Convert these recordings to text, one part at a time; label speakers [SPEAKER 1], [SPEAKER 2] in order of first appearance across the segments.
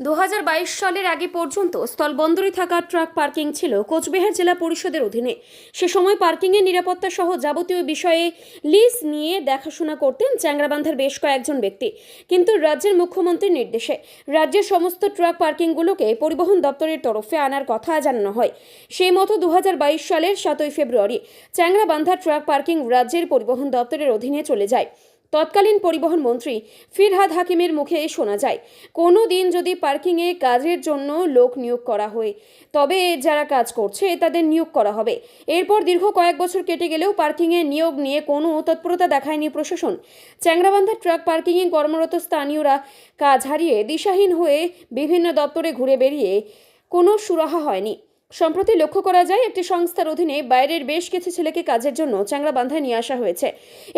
[SPEAKER 1] দু হাজার বাইশ সালের আগে পর্যন্ত স্থলবন্দরে থাকা ট্রাক পার্কিং ছিল কোচবিহার জেলা পরিষদের অধীনে। সে সময় পার্কিংয়ের নিরাপত্তা সহ যাবতীয় বিষয়ে লিজ নিয়ে দেখাশোনা করতেন চ্যাংরাবান্ধার বেশ কয়েকজন ব্যক্তি। কিন্তু রাজ্যের মুখ্যমন্ত্রীর নির্দেশে রাজ্যের সমস্ত ট্রাক পার্কিংগুলোকে পরিবহন দপ্তরের তরফে আনার কথা জানানো হয়। সেই মতো দু হাজার বাইশ সালের সাতই ফেব্রুয়ারি চ্যাংরাবান্ধা ট্রাক পার্কিং রাজ্যের পরিবহন দপ্তরের অধীনে চলে যায়। তৎকালীন পরিবহন মন্ত্রী ফিরহাদ হাকিমের মুখে শোনা যায়, কোনো দিন যদি পার্কিংয়ে কাজের জন্য লোক নিয়োগ করা হয়, তবে যারা কাজ করছে তাদের নিয়োগ করা হবে। এরপর দীর্ঘ কয়েক বছর কেটে গেলেও পার্কিংয়ে নিয়োগ নিয়ে কোনো তৎপরতা দেখায়নি প্রশাসন। চ্যাংরাবান্ধা ট্রাক পার্কিংয়ে কর্মরত স্থানীয়রা কাজ হারিয়ে দিশাহীন হয়ে বিভিন্ন দপ্তরে ঘুরে বেরিয়ে কোনো সুরাহা হয়নি। সম্প্রতি লক্ষ্য করা যায়, একটি সংস্থার অধীনে বাইরের বেশ কিছু ছেলেকে কাজের জন্য চ্যাংরাবান্ধায় নিয়ে আসা হয়েছে।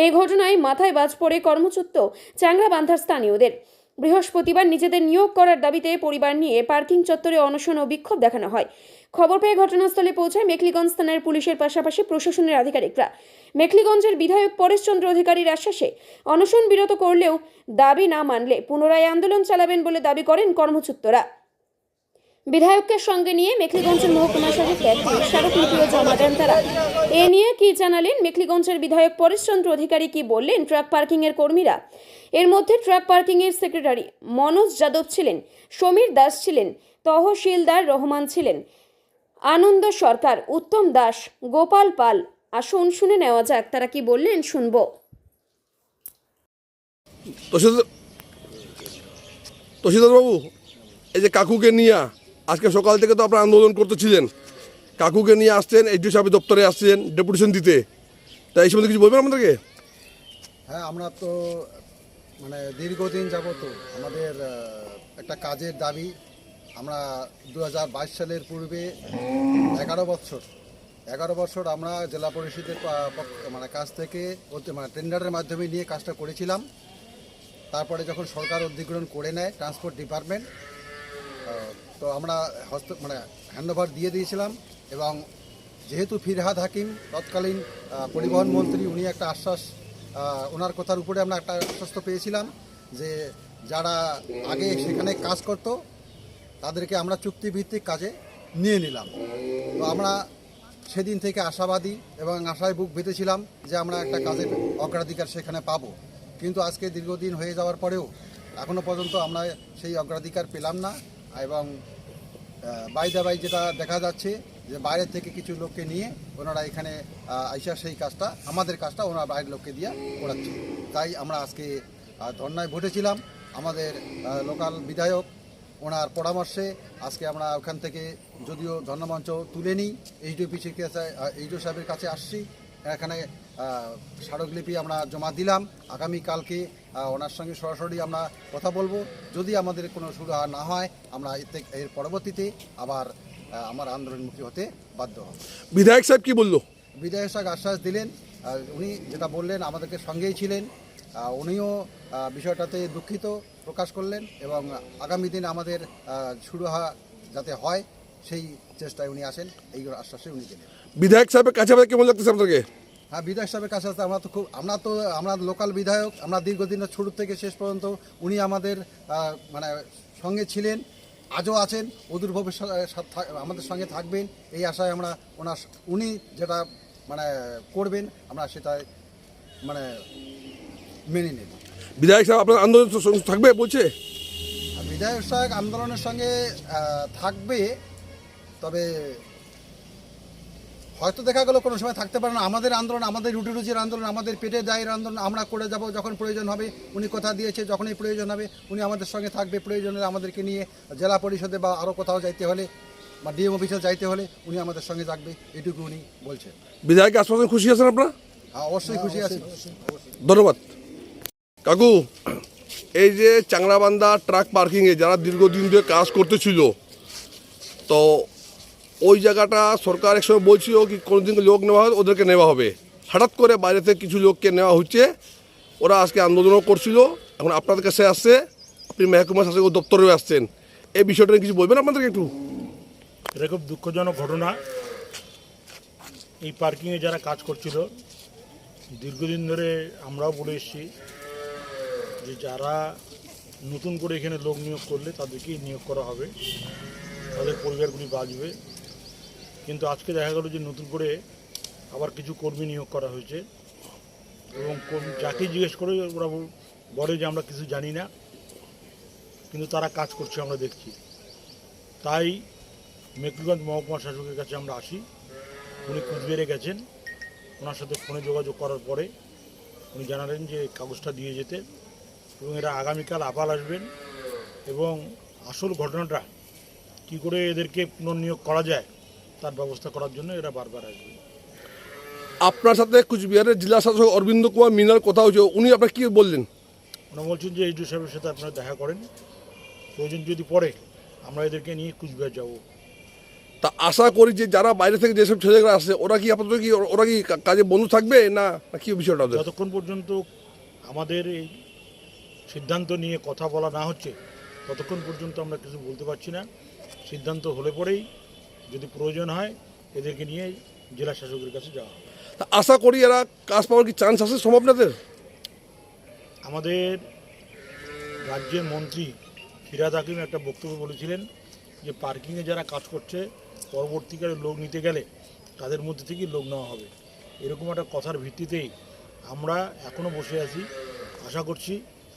[SPEAKER 1] এই ঘটনায় মাথায় বাজ পড়ে কর্মচ্যুত চ্যাংরাবান্ধার স্থানীয়দের। বৃহস্পতিবার নিজেদের নিয়োগ করার দাবিতে পরিবার নিয়ে পার্কিং চত্বরে অনশন ও বিক্ষোভ দেখানো হয়। খবর পেয়ে ঘটনাস্থলে পৌঁছায় মেখলিগঞ্জ থানার পুলিশের পাশাপাশি প্রশাসনের আধিকারিকরা। মেখলিগঞ্জের বিধায়ক পরেশচন্দ্র অধিকারীর আশ্বাসে অনশন বিরত করলেও দাবি না মানলে পুনরায় আন্দোলন চালাবেন বলে দাবি করেন কর্মচ্যুতরা। বিধায়ককে সঙ্গে নিয়ে মেখলিগঞ্জের মহকুমা একটি স্মারকলিপিও জমা দেন তারা। এ নিয়ে কি জানালেন? মেখলিগঞ্জের বিধায়ক পরেশচন্দ্র অধিকারী কি বললেন? ট্রাক পার্কিং এর কর্মীরা? এর মধ্যে ট্রাক পার্কিং এর সেক্রেটারি মনোজ যাদব ছিলেন, সমীর দাস ছিলেন, তহসিলদার রহমান ছিলেন, আনন্দ সরকার, উত্তম দাস, গোপাল পাল। আসুন, শুনে নেওয়া যাক, তারা কি বললেন, শুনব।
[SPEAKER 2] তসিদার বাবু এই যে কাকুকে নিয়ে আজকে সকাল থেকে তো আপনারা আন্দোলন করতেছিলেন। কাকুকে নিয়ে আসছেন, এইচডি সাহেব দপ্তরে আসছেন, ডেপুটেশন দিতে। তা এই সম্বন্ধে কিছু বলবেন আপনাদেরকে
[SPEAKER 3] হ্যাঁ আমরা তো মানে দীর্ঘদিন যাবত আমাদের একটা কাজের দাবি, আমরা দু হাজার বাইশ সালের পূর্বে এগারো বছর এগারো বছর আমরা জেলা পরিষদের মানে কাছ থেকে মানে টেন্ডারের মাধ্যমে নিয়ে কাজটা করেছিলাম। তারপরে যখন সরকার অধিগ্রহণ করে নেয়, ট্রান্সপোর্ট ডিপার্টমেন্ট তো আমরা হস্ত মানে হ্যান্ডওভার দিয়ে দিয়েছিলাম এবং যেহেতু ফিরহাদ হাকিম তৎকালীন পরিবহন মন্ত্রী, উনি একটা আশ্বাস ওনার কথার উপরে আমরা একটা আশ্বস্ত পেয়েছিলাম যে যারা আগে সেখানে কাজ করত, তাদেরকে আমরা চুক্তিভিত্তিক কাজে নিয়ে নিলাম। তো আমরা সেদিন থেকে আশাবাদী এবং আশায় বুক বেঁধেছিলাম যে আমরা একটা কাজের অগ্রাধিকার সেখানে পাবো। কিন্তু আজকে দীর্ঘদিন হয়ে যাওয়ার পরেও এখনও পর্যন্ত আমরা সেই অগ্রাধিকার পেলাম না। এবং বাইদা বাই যেটা দেখা যাচ্ছে যে বাইরে থেকে কিছু লোককে নিয়ে ওনারা এখানে আইসা সেই কাজটা, আমাদের কাজটা ওনারা বাইরের লোককে দিয়ে করাচ্ছে। তাই আমরা আজকে ধর্নায় বসেছিলাম। আমাদের লোকাল বিধায়ক ওনার পরামর্শে আজকে আমরা ওখান থেকে যদিও ধর্ণমঞ্চ তুলে নিই, এইচডিও পিসির কাছে এইচডিও সাহেবের কাছে আসছি। এখানে স্মারকলিপি আমরা জমা দিলাম। আগামীকালকে আহ, ওনার সঙ্গে সরাসরি আমরা কথা বলব। যদি আমাদের কোনো সুরাহা না হয় আমরা এর পরবর্তীতে আবার আমার আন্দোলনমুখী হতে বাধ্য হব।
[SPEAKER 2] বিধায়ক সাহেব কি বলল?
[SPEAKER 3] বিধায়ক সাহেব আশ্বাস দিলেন উনি যেটা বললেন আমাদেরকে সঙ্গেই ছিলেন। উনিও বিষয়টাতে দুঃখিত প্রকাশ করলেন এবং আগামী দিন আমাদের সুরাহা যাতে হয় সেই চেষ্টায় উনি আসেন। এই আশ্বাসে উনি দিলেন।
[SPEAKER 2] বিধায়ক সাহেবের কাছে কেমন লাগতেছে আপনাদেরকে?
[SPEAKER 3] হ্যাঁ বিধায়ক সাহেবের কাছে আসতে আমরা তো খুব আমরা তো আমরা লোকাল বিধায়ক। আমরা দীর্ঘদিনের শুরু থেকে শেষ পর্যন্ত উনি আমাদের মানে সঙ্গে ছিলেন আজও আছেন অদূর ভবিষ্যৎ আমাদের সঙ্গে থাকবেন। এই আশায় আমরা ওনার উনি যেটা মানে করবেন আমরা সেটা মানে মেনে নেব।
[SPEAKER 2] বিধায়ক সাহেব আপনার আন্দোলন থাকবে বলছে?
[SPEAKER 3] বিধায়ক সাহেব আন্দোলনের সঙ্গে থাকবে তবে হয়তো দেখা গেলো কোনো সময় থাকতে পারে না। আমাদের আন্দোলন আমাদের রুটি রুচির আন্দোলন আমাদের পেটে দায়ের আন্দোলন আমরা করে যাব যখন প্রয়োজন হবে উনি কথা দিয়েছে যখনই প্রয়োজন হবে উনি আমাদের সঙ্গে থাকবে। প্রয়োজনে আমাদেরকে নিয়ে জেলা পরিষদে বা আরও কোথাও যাইতে হলে বা ডিএম অফিসে যাইতে হলে উনি আমাদের সঙ্গে থাকবে এটুকু উনি বলছেন।
[SPEAKER 2] বিধায়ক আশ্বাসন খুশি আছেন আপনারা?
[SPEAKER 3] হ্যাঁ, অবশ্যই খুশি আছি।
[SPEAKER 2] ধন্যবাদ। কাকু এই যে চাংরাবান্ধা ট্রাক পার্কিংয়ে যারা দীর্ঘদিন ধরে কাজ করতেছিল তো ওই জায়গাটা সরকার একসময় বলছিল কি কোনোদিন লোক নেওয়া হবে, ওদেরকে নেওয়া হবে। হঠাৎ করে বাইরে থেকে কিছু লোককে নেওয়া হচ্ছে। ওরা আজকে আন্দোলনও করছিল। এখন আপনাদের কাছে আসছে, আপনি মেহকুমা শাসক দপ্তরেও আসছেন। এই বিষয়টা কিছু বলবেন আপনাদেরকে একটু?
[SPEAKER 4] এটা খুব দুঃখজনক ঘটনা। এই পার্কিংয়ে যারা কাজ করছিল, দীর্ঘদিন ধরে আমরাও বলে এসেছি যে যারা নতুন করে এখানে লোক নিয়োগ করলে তাদেরকেই নিয়োগ করা হবে। তাদের পরিবারগুলি বাঁচবে। কিন্তু আজকে দেখা গেল যে নতুন করে আবার কিছু কর্মী নিয়োগ করা হয়েছে। এবং যাকে জিজ্ঞেস করে ওরা বলে যে আমরা কিছু জানি না, কিন্তু তারা কাজ করছে, আমরা দেখছি। তাই মেকলিগঞ্জ মহকুমা শাসকের কাছে আমরা আসি। উনি কুচবিহারে গেছেন। ওনার সাথে ফোনে যোগাযোগ করার পরে উনি জানালেন যে কাগজটা দিয়ে যেতে এবং এরা আগামীকাল আপাল আসবেন এবং আসল ঘটনাটা কি করে এদেরকে পুনর্নিয়োগ করা যায় তার ব্যবস্থা করার জন্য এরা বারবার আসবে।
[SPEAKER 2] আপনার সাথে কুচবিহারের জেলা শাসক অরবিন্দ কুমার মিনার কথা হয়েছে উনি আপনাকে কী বললেন?
[SPEAKER 4] ওনারা বলছেন যে এইচও সাহেবের সাথে আপনারা দেখা করেন। প্রয়োজন যদি পড়ে আমরা এদেরকে নিয়ে কুচবিহার যাব।
[SPEAKER 2] তা আশা করি যে যারা বাইরে থেকে যেসব ছেলেগুলো আসে ওরা কি আপাতত কি ওরা কি কাজে বন্ধু থাকবে না? না কি বিষয়টা ওদের?
[SPEAKER 4] যতক্ষণ পর্যন্ত আমাদের এই সিদ্ধান্ত নিয়ে কথা বলা না হচ্ছে ততক্ষণ পর্যন্ত আমরা কিছু বলতে পারছি না। সিদ্ধান্ত হলে পরেই যদি প্রয়োজন হয় এদেরকে নিয়ে জেলা শাসকের কাছে যাওয়া হবে।
[SPEAKER 2] তা আশা করি এরা কাজ পাওয়ার কি চান্স আছে সম্ভাবনাদের
[SPEAKER 4] আমাদের রাজ্যের মন্ত্রী ফিরাদ হাকিম একটা বক্তব্য বলেছিলেন যে পার্কিংয়ে যারা কাজ করছে পরবর্তীকালে লোক নিতে গেলে তাদের মধ্যে থেকেই লোক নেওয়া হবে। এরকম একটা কথার ভিত্তিতেই আমরা এখনও বসে আছি। আশা করছি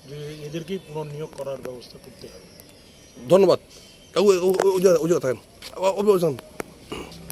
[SPEAKER 4] যে এদেরকেই পুনর্নিয়োগ করার ব্যবস্থা করতে হবে।
[SPEAKER 2] ধন্যবাদ। কাকু ও- ও- ও জায়গায়- ও জায়গায় থাকেন ও- ও- ও-